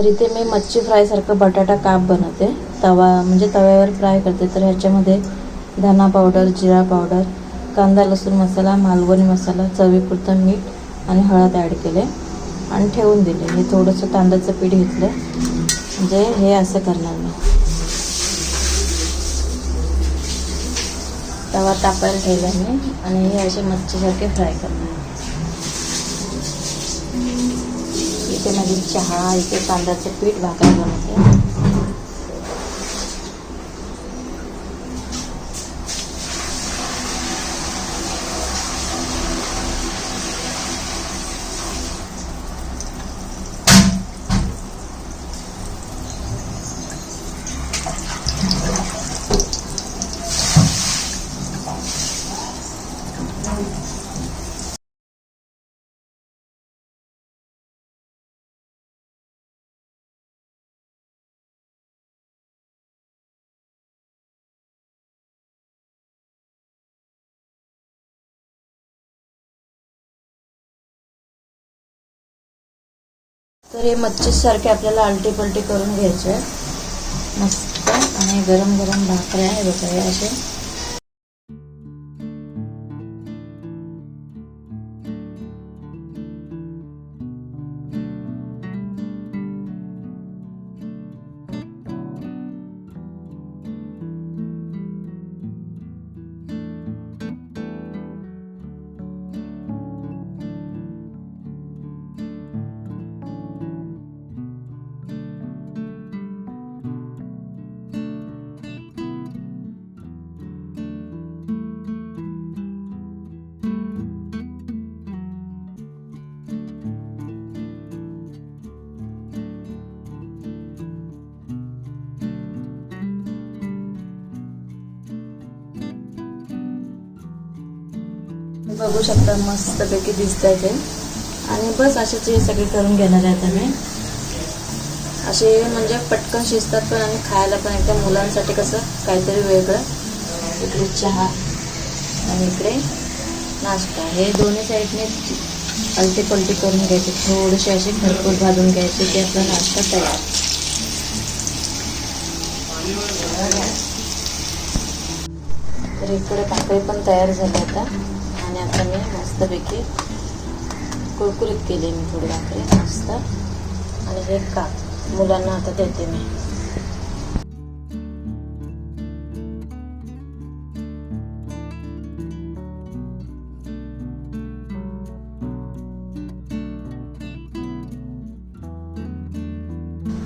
तर इथे मी मच्छी फ्रायसारखं बटाटा काप बनवते. तवा म्हणजे तव्यावर फ्राय करते. तर ह्याच्यामध्ये धना पावडर जिरा पावडर कांदा लसूण मसाला मालवणी मसाला चवीपुरतं मीठ आणि हळद ॲड केले आणि ठेवून दिले. हे थोडंसं तांदळाचं पीठ घेतलं. म्हणजे हे असं करणार मी. तवा तापायला ठेवला मी आणि हे असे मच्छीसारखे फ्राय करणार. इथे माझी चहा इथे तांदळाचं पीठ भाकर बनवते. Thank तर हे मच्छीसारखे आपल्याला आलटी पलटी करून घ्यायचे. मस्त. आणि गरम गरम भाकऱ्या आहे बघा असे. बघू शकता मस्तपैकी दिसत आहे ते. आणि बस असेच हे सगळे करून घेणार आहेत आम्ही असे म्हणजे पटकन शिजतात पण आणि खायला पण एकदम मुलांसाठी कसं काहीतरी वेगळं. इकडे चहा आणि इकडे नाश्ता. हे दोन्ही साईडने अलटी पलटी करून घ्यायचे. थोडेसे असे भरपूर भाजून घ्यायचे की आपला नाश्ता तयार. तर इकडे पाकळी पण तयार झाली आता. आणि आता मी मस्तपैकी कुरकुरीत केली मी थोडी भाकरी मस्त. आणि हे का मुलांना आता देते मी.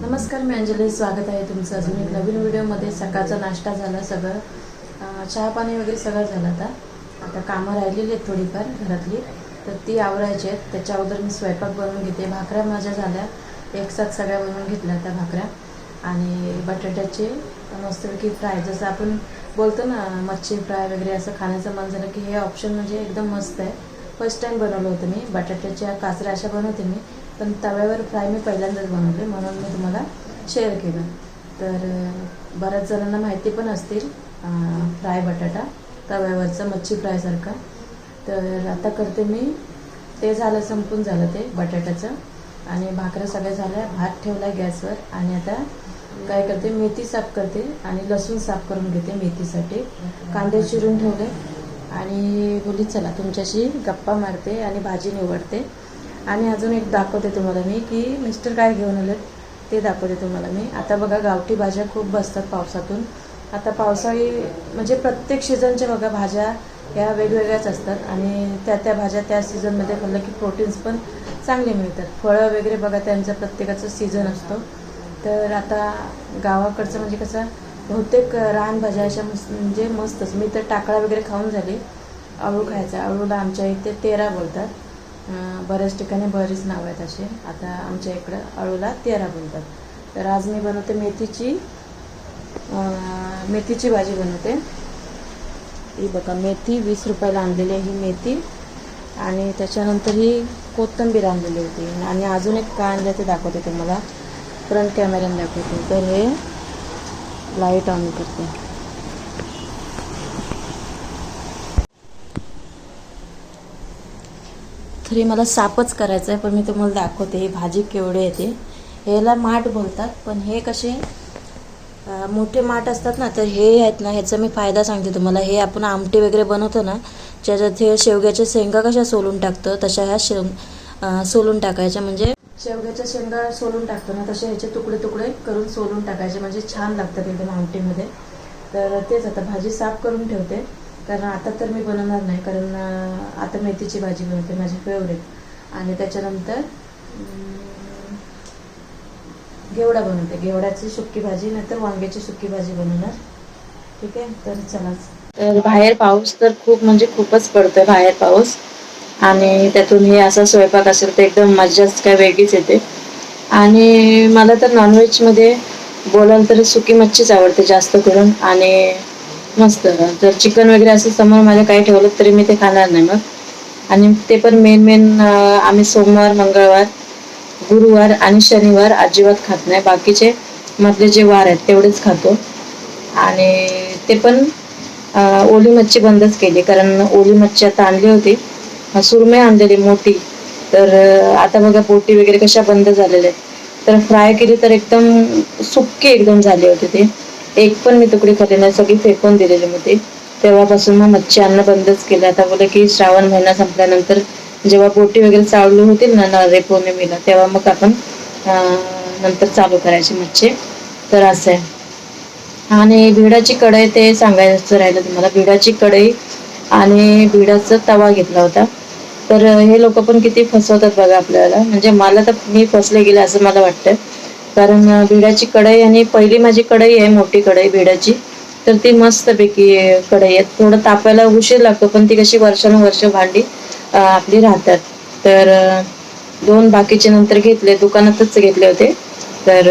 नमस्कार मी अंजली. स्वागत आहे तुमचं अजून एक नवीन व्हिडिओमध्ये. सकाळचा नाश्ता झाला सगळं. चहा पाणी वगैरे सगळं झालं आता. आता कामं राहिलेली आहेत थोडीफार घरातली. तर ती आवरायची आहेत. त्याच्या अगोदर मी स्वयंपाक बनवून घेते. भाकऱ्या माझ्या झाल्या. एकसाथ सगळ्या बनवून घेतल्या त्या भाकऱ्या. आणि बटाट्याचे मस्तपैकी फ्राय. जसं आपण बोलतो ना मच्छी फ्राय वगैरे असं खाण्याचं मन झालं की हे ऑप्शन म्हणजे एकदम मस्त आहे. फर्स्ट टाईम बनवलं होतं मी. बटाट्याच्या काचऱ्या अशा बनवते मी. पण तव्यावर फ्राय मी पहिल्यांदाच बनवले म्हणून मी तुम्हाला शेअर केलं. तर बऱ्याच जणांना माहिती पण असतील फ्राय बटाटा. तव्यावरचा मच्छी फ्रायसारखा तर आता करते मी. ते झालं संपून झालं ते बटाट्याचं. आणि भाकऱ्या सगळ्या झाल्या. भात ठेवला गॅसवर. आणि आता काय करते मेथी साफ करते. आणि लसूण साफ करून घेते मेथीसाठी. कांदे चिरून ठेवले. आणि बोली चला तुमच्याशी गप्पा मारते आणि भाजी निवडते. आणि अजून एक दाखवते तुम्हाला मी की मिस्टर काय घेऊन आलेत ते दाखवते तुम्हाला मी. आता बघा गावठी भाज्या खूप बसतात पावसातून. आता पावसाळी म्हणजे प्रत्येक सीझनच्या बघा भाज्या ह्या वेगवेगळ्याच असतात आणि त्या त्या भाज्या त्या सीझनमध्ये खाल्लं की प्रोटीन्स पण चांगले मिळतात. फळं वगैरे बघा त्यांचा प्रत्येकाचा सीझन असतो. तर आता गावाकडचं म्हणजे कसं बहुतेक रानभाज्या अशा मस्त म्हणजे मस्तच. मी तर टाकळा वगैरे खाऊन झाली. अळू खायचा. अळूला आमच्या इथे तेरा बोलतात. बऱ्याच ठिकाणी बरीच नावं आहेत असे आता आमच्या इकडं अळूला तेरा बोलतात. तर आज मी बनवते मेथीची मेथीची भाजी बनवते. ही बघा मेथी वीस रुपयाला आणलेली आहे ही मेथी. आणि त्याच्यानंतर ही कोथिंबीर आणलेली होती. आणि अजून एक काय आणलं ते दाखवते तुम्हाला. फ्रंट कॅमेऱ्याने दाखवते. तर हे लाइट ऑन करते. तरी मला सापच करायचं आहे पण मी तुम्हाला दाखवते ही भाजी केवढी येते ह्याला माठ बोलतात पण हे कसे मोठे माठ असतात ना तर हे आहेत ना ह्याचा मी फायदा सांगते तुम्हाला. हे आपण आमटी वगैरे बनवतो ना ज्याच्यात हे शेवग्याच्या शेंगा कशा सोलून टाकतो तशा ह्या शेव सोलून टाकायच्या. म्हणजे शेवग्याच्या शेंगा सोलून टाकतो ना तसे ह्याचे तुकडे तुकडे करून सोलून टाकायचे. म्हणजे छान लागतात एकदम आमटीमध्ये. तर तेच आता भाजी साफ करून ठेवते. कारण आता तर मी बनवणार नाही कारण आता मेथीची भाजी बनवते माझी फेवरेट आणि त्याच्यानंतर घेवडा बनवते. घेवड्याची सुक्की भाजी नाहीतर वांग्याची सुक्की भाजी बनवणार. ठीक आहे? तर चला. तर बाहेर पाऊस तर खूप म्हणजे खूपच पडतोय बाहेर पाऊस. आणि त्यातून हे असा स्वयंपाक असेल तर एकदम मज्जाच काय वेगळीच येते. आणि मला तर नॉनव्हेजमध्ये बोलाल तर सुकी मच्छीच आवडते जास्त करून. आणि मस्त. जर चिकन वगैरे असं समोर माझ्या काही ठेवलं तरी मी ते खाणार नाही मग. आणि ते पण मेन मेन आम्ही सोमवार मंगळवार गुरुवार आणि शनिवार अजिबात खात नाही. बाकीचे मधले जे वार आहेत तेवढेच खातो. आणि ते पण ओली मच्छी बंदच केली. कारण ओली मच्छी आता आणली होती. सुरमे सुरमई आणलेली मोठी. तर आता बघा बोटी वगैरे कशा बंद झालेल्या आहेत. तर फ्राय केली तर एकदम सुक्की एकदम झाली होती ती. एक पण मी तुकडी खाल्ली नाही. सगळी फेकून दिलेली मी ती. तेव्हापासून मग मच्छी आणणं बंदच केलं. आता बोला की श्रावण महिना संपल्यानंतर जेव्हा बोटी वगैरे चालू होतील ना नारळी पौर्णिमेला तेव्हा मग आपण नंतर चालू करायची मच्छी. तर असं आहे. आणि भिडाची कढई ते सांगायचं राहिलं तुम्हाला. भिडाची कढई आणि भिडाचा तवा घेतला होता. तर हे लोक पण किती फसवतात बघा आपल्याला. म्हणजे मला तर मी फसले गेले असं मला वाटतं. कारण भिडाची कढई आणि पहिली माझी कढई आहे मोठी कढई भिडाची तर ती मस्तपैकी कढई आहे. थोडं तापायला उशीर लागतो पण ती कशी वर्षानुवर्ष भांडी आपली राहतात. तर दोन बाकीचे नंतर घेतले दुकानातच घेतले होते. तर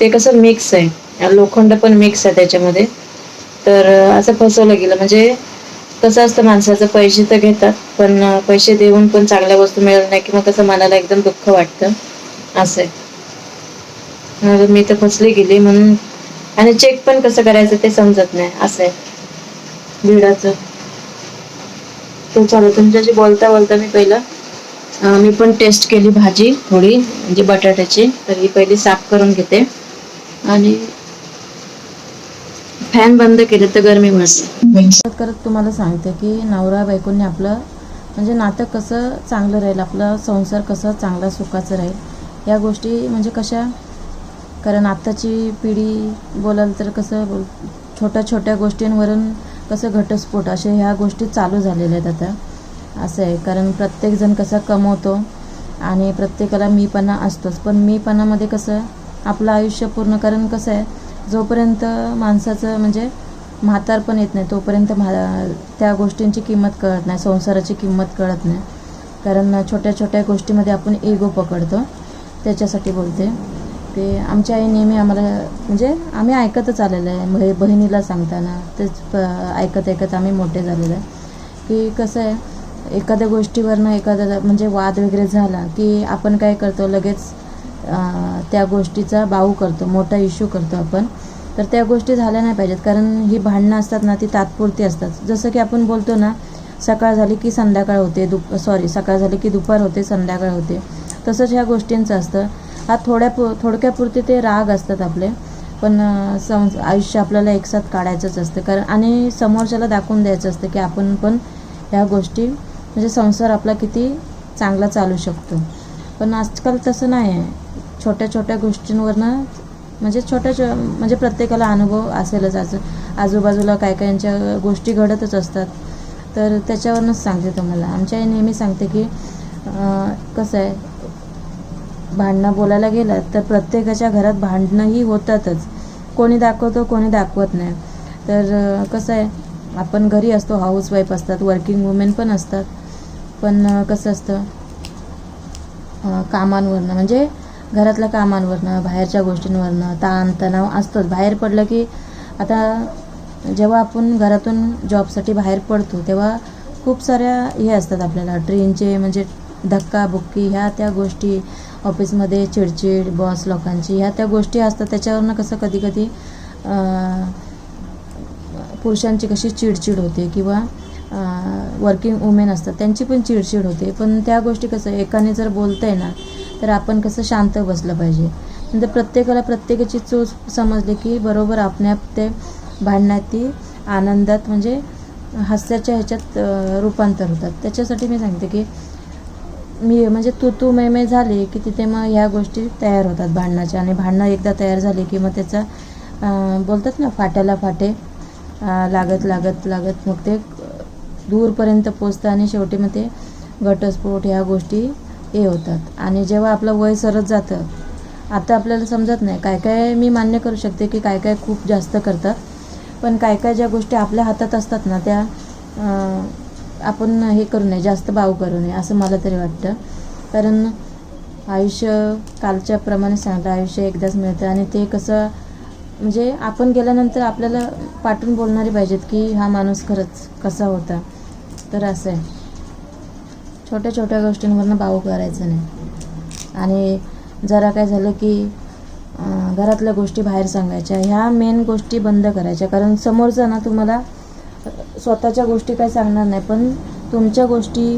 ते कसं मिक्स आहे. लोखंड पण मिक्स आहे त्याच्यामध्ये. तर असं फसवलं गेलं. म्हणजे कसं असतं माणसाचं पैसे तर घेतात पण पैसे देऊन पण चांगल्या वस्तू मिळत नाही किंवा कसं मनाला एकदम दुःख वाटतं. असं आहे. मग मी तर फसली गेली म्हणून. आणि चेक पण कसं करायचं ते समजत नाही. असं आहे. भिडाचं तर चला तुमच्याशी बोलता बोलता मी पहिलं मी पण टेस्ट केली भाजी थोडी म्हणजे बटाट्याची तर ही पहिली साफ करून घेते. आणि फॅन बंद केले तर गरमी वाजते करत तुम्हाला सांगते की नवरा बायकोंनी आपलं म्हणजे नातं कसं चांगलं राहील आपला संसार कसा चांगला सुखाचं राहील या गोष्टी म्हणजे कशा कारण आत्ताची पिढी बोलाल तर कसं बोल छोट्या छोट्या गोष्टींवरून कसं घटस्फोट असे ह्या गोष्टी चालू झालेल्या आहेत आता. असं आहे. कारण प्रत्येकजण कसा कमवतो आणि प्रत्येकाला मीपणा असतोच. पण मीपणामध्ये कसं आपलं आयुष्य पूर्ण कारण कसं आहे जोपर्यंत माणसाचं म्हणजे म्हातार पण येत नाही तोपर्यंत म्हा त्या गोष्टींची किंमत कळत नाही संसाराची किंमत कळत नाही. कारण छोट्या छोट्या गोष्टीमध्ये आपण एगो पकडतो. त्याच्यासाठी बोलते. ते आमची आई नेहमी आम्हाला म्हणजे आम्ही ऐकतच आलेलं आहे. बहि बहिणीला सांगताना तेच प- ऐकत ऐकत आम्ही मोठे झालेलं आहे. की कसं आहे एखाद्या गोष्टीवरनं एखादा म्हणजे वाद वगैरे झाला की आपण काय करतो लगेच त्या गोष्टीचा बाऊ करतो मोठा इश्यू करतो आपण. तर त्या गोष्टी झाल्या नाही पाहिजेत. कारण ही भांडणं असतात ना ती तात्पुरती असतात. जसं की आपण बोलतो ना सकाळ झाली की संध्याकाळ होते दुप सॉरी सकाळ झाली की दुपार होते संध्याकाळ होते. तसंच ह्या गोष्टींचं असतं. हा थोड्या पु थोडक्यापुरते ते राग असतात आपले. पण सं आयुष्य आपल्याला एकसाथ काढायचंच असतं. कारण आणि समोरच्याला दाखवून द्यायचं असतं की आपण पण ह्या गोष्टी म्हणजे संसार आपला किती चांगला चालू शकतो. पण आजकाल तसं नाही आहे. छोट्या छोट्या गोष्टींवरनं म्हणजे छोट्या छो म्हणजे प्रत्येकाला अनुभव असेलच. आज आजूबाजूला काय काहींच्या गोष्टी घडतच असतात. तर त्याच्यावरूनच सांगते तुम्हाला. आमच्या आई नेहमी सांगते की कसं आहे भांडणं बोलायला गेलं तर प्रत्येकाच्या घरात भांडणंही होतातच. कोणी दाखवतो कोणी दाखवत नाही. तर कसं आहे आपण घरी असतो हाऊसवाईफ असतात वर्किंग वुमेन पण असतात. पण कसं असतं कामांवरनं म्हणजे घरातल्या कामांवरनं बाहेरच्या गोष्टींवरनं ताणतणाव असतोच. बाहेर पडलं की आता जेव्हा आपण घरातून जॉबसाठी बाहेर पडतो तेव्हा खूप साऱ्या हे असतात आपल्याला ट्रेनचे म्हणजे धक्काबुक्की ह्या त्या गोष्टी ऑफिसमध्ये चिडचिड बॉस लोकांची ह्या त्या गोष्टी असतात. त्याच्यावरनं कसं कधी कधी पुरुषांची कशी चिडचिड होते किंवा वर्किंग वुमेन असतात त्यांची पण चिडचिड होते. पण त्या गोष्टी कसं एकाने जर बोलतंय ना तर आपण कसं शांत बसलं पाहिजे. नंतर प्रत्येकाला प्रत्येकाची चूज समजली की बरोबर आपण्याप ते भांडण्यात ती आनंदात म्हणजे हास्याच्या ह्याच्यात रूपांतर होतात. त्याच्यासाठी मी सांगते की मी म्हणजे तू तू मे मे झाली की तिथे मग ह्या गोष्टी तयार होतात भांडणाच्या. आणि भांडणं एकदा तयार झाली की मग त्याचा बोलतात ना फाट्याला फाटे लागत लागत लागत. मग ते दूरपर्यंत पोचतं आणि शेवटी मग ते घटस्फोट ह्या गोष्टी हे होतात. आणि जेव्हा आपलं वय सरत जातं आता आपल्याला समजत नाही काय काय मी मान्य करू शकते की काय काय खूप जास्त करतात. पण काय काय ज्या गोष्टी आपल्या हातात असतात ना त्या आपण हे करू नये जास्त बाव करू नये असं मला तरी वाटतं. कारण आयुष्य कालच्या प्रमाणे सांगतं आयुष्य एकदाच मिळतं. आणि ते कसं म्हणजे आपण गेल्यानंतर आपल्याला पाठून बोलणारे पाहिजेत की हा माणूस खरंच कसा होता. तर असं आहे. छोट्या छोट्या गोष्टींवरनं बाऊ करायचं नाही. आणि जरा काय झालं की घरातल्या गोष्टी बाहेर सांगायच्या. ह्या मेन गोष्टी बंद करायच्या. कारण समोरचा ना तुम्हाला स्वतःच्या गोष्टी काय सांगणार नाही पण तुमच्या गोष्टी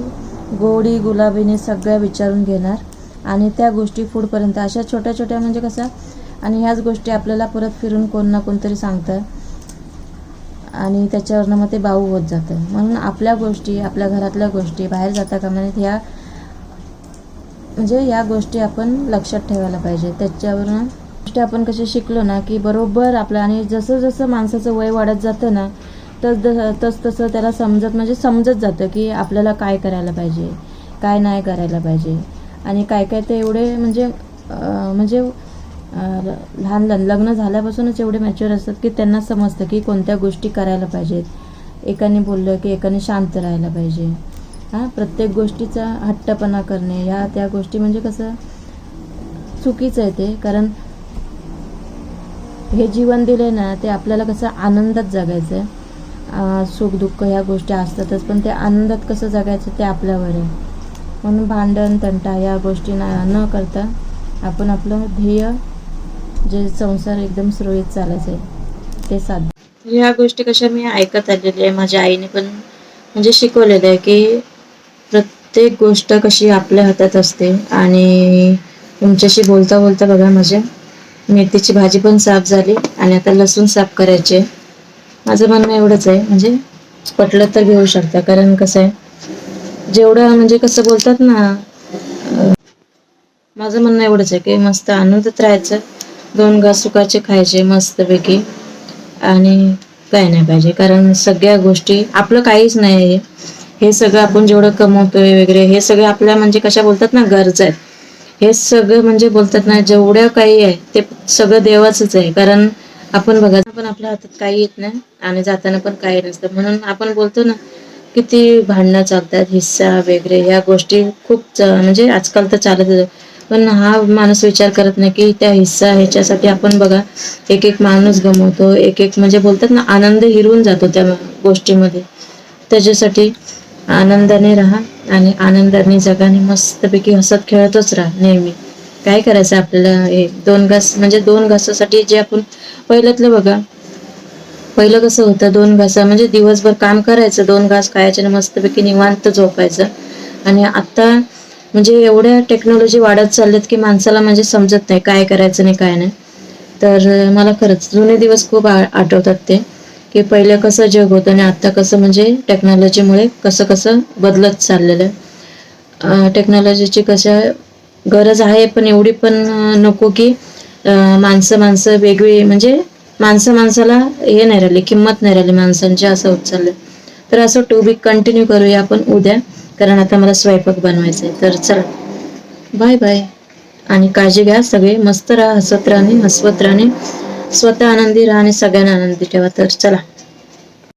गोडी गुलाबीने सगळ्या विचारून घेणार आणि त्या गोष्टी पुढपर्यंत अशा छोट्या छोट्या म्हणजे कसं आणि ह्याच गोष्टी आपल्याला परत फिरून कोण ना कोणतरी सांगतं आणि त्याच्यावरनं मग ते बाऊ होत जातं. म्हणून आपल्या गोष्टी आपल्या घरातल्या गोष्टी बाहेर जाता कामा नयेत ह्या म्हणजे या गोष्टी आपण लक्षात ठेवायला पाहिजे. त्याच्यावरून गोष्टी आपण कसे शिकलो ना की बरोबर आपलं आणि जसं जसं माणसाचं वय वाढत जातं ना तस तस तसं त्याला समजत म्हणजे समजत जातं की आपल्याला काय करायला पाहिजे काय नाही करायला पाहिजे. आणि काय काय ते एवढे म्हणजे म्हणजे लहान लहान लग्न झाल्यापासूनच एवढे मॅच्युअर असतात की त्यांना समजतं की कोणत्या गोष्टी करायला पाहिजेत. एकाने बोललं की एकाने शांत राहायला पाहिजे. हां प्रत्येक गोष्टीचा हट्टपणा करणे ह्या त्या गोष्टी म्हणजे कसं चुकीचं आहे ते. कारण हे जीवन दिले ना ते आपल्याला कसं आनंदात जगायचं आहे सुख दुःख ह्या गोष्टी असतातच पण ते आनंदात कसं जगायचं ते आपल्यावर आहे. म्हणून भांडण तंटा या गोष्टी न करता आपण आपलं ध्येय जे संसार एकदम सुरळीत चालायचं आहे ते साध ह्या गोष्टी कशा मी ऐकत आलेल्या आहे माझ्या आईने पण म्हणजे शिकवलेलं आहे की प्रत्येक गोष्ट कशी आपल्या हातात असते आणि तुमच्याशी बोलता बोलता बघा माझ्या मेथीची भाजी पण साफ झाली आणि आता लसूण साफ करायचे माझं म्हणणं एवढंच आहे. म्हणजे पटलं तर घेऊ शकता. कारण कसं आहे जेवढं म्हणजे कसं बोलतात ना माझं म्हणणं एवढंच आहे की मस्त आनंदात राहायचं. दोन घास सुखाचे खायचे मस्तपैकी. आणि काय नाही पाहिजे. कारण सगळ्या गोष्टी आपलं काहीच नाही आहे. हे सगळं आपण जेवढं कमवतोय वगैरे हे सगळं आपल्या म्हणजे कशा बोलतात ना गरज आहेत. हे सगळं म्हणजे बोलतात ना जेवढं काही आहे ते सगळं देवाचंच आहे. कारण आपण बघा पण आपल्या हातात काही येत नाही आणि जाताना पण काही नसतं. म्हणून आपण बोलतो ना किती भांडणं चालतात हिस्सा वगैरे ह्या गोष्टी खूप म्हणजे आजकाल तर चालत पण हा माणूस विचार करत नाही की त्या हिस्सा ह्याच्यासाठी आपण बघा एक एक माणूस गमवतो एक एक म्हणजे बोलतात ना आनंद हिरवून जातो त्या गोष्टीमध्ये. त्याच्यासाठी आनंदाने राहा आणि आनंदाने जगाने मस्तपैकी हसत खेळतच राहा नेहमी. काय करायचं आपल्याला? हे दोन घास म्हणजे दोन घासासाठी जे आपण पहिल्यातलं बघा पहिलं कसं होतं दोन घासा म्हणजे दिवसभर काम करायचं दोन घास खायचे मस्तपैकी निवांत झोपायचं. आणि आता म्हणजे एवढ्या टेक्नॉलॉजी वाढत चालल्यात की माणसाला म्हणजे समजत नाही काय करायचं नाही काय नाही. तर मला खरंच जुने दिवस खूप आ- आठवतात ते की पहिलं कसं जग होतं आणि आत्ता कसं म्हणजे टेक्नॉलॉजीमुळे कसं कसं बदलत चाललेलं आहे. टेक्नॉलॉजीची कशा गरज आहे पण एवढी पण नको की माणसं माणसं वेगळी म्हणजे माणसं माणसाला हे नाही राहिली किंमत नाही राहिली माणसांची असं होत चाललं तर असं टू बी कंटिन्यू करूया आपण उद्या कारण आता मला स्वयंपाक बनवायचा आहे. तर चला. बाय बाय आणि काळजी घ्या सगळे मस्त राहा हसत राहणे हसवत राहणे स्वतः आनंदी राहा आणि सगळ्यांना आनंदी ठेवा. तर चला.